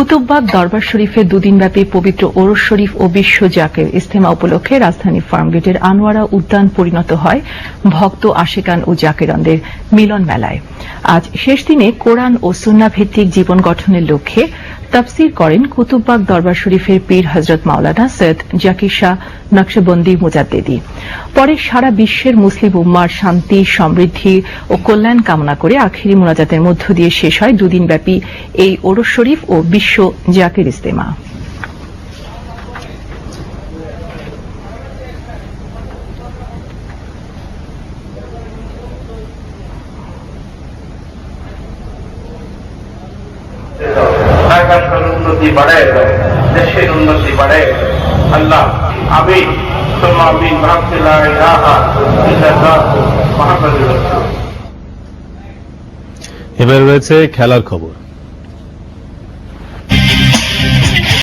কুতুববাগ দরবার শরীফের দুদিনব্যাপী পবিত্র ওরস শরীফ ও বিশ্ব জাকের ইস্তেমা উপলক্ষে রাজধানী ফার্মগেটের আনোয়ারা উদ্যান পরিণত হয় ভক্ত আশেকান ও জাকেরানদের মিলন মেলায়। আজ শেষ দিনে কোরআন ও সুন্না ভিত্তিক জীবন গঠনের লক্ষ্যে তাফসির করেন কুতুববাগ দরবার শরীফের পীর হজরত মাওলানা সৈয়দ জাকির শাহ নকশবন্দি মুজাদ্দেদি। পরে সারা বিশ্বের মুসলিম উম্মার শান্তি, সমৃদ্ধি ও কল্যাণ কামনা করে আখিরি মোনাজাতের মধ্য দিয়ে শেষ হয় দুদিনব্যাপী এই ওরস শরীফ ও বিশ্ব জাকির ইস্তেমা উন্নতি বাড়ায়, দেশের উন্নতি বাড়ায়। আল্লাহ আমি এবার রয়েছে খেলার খবর।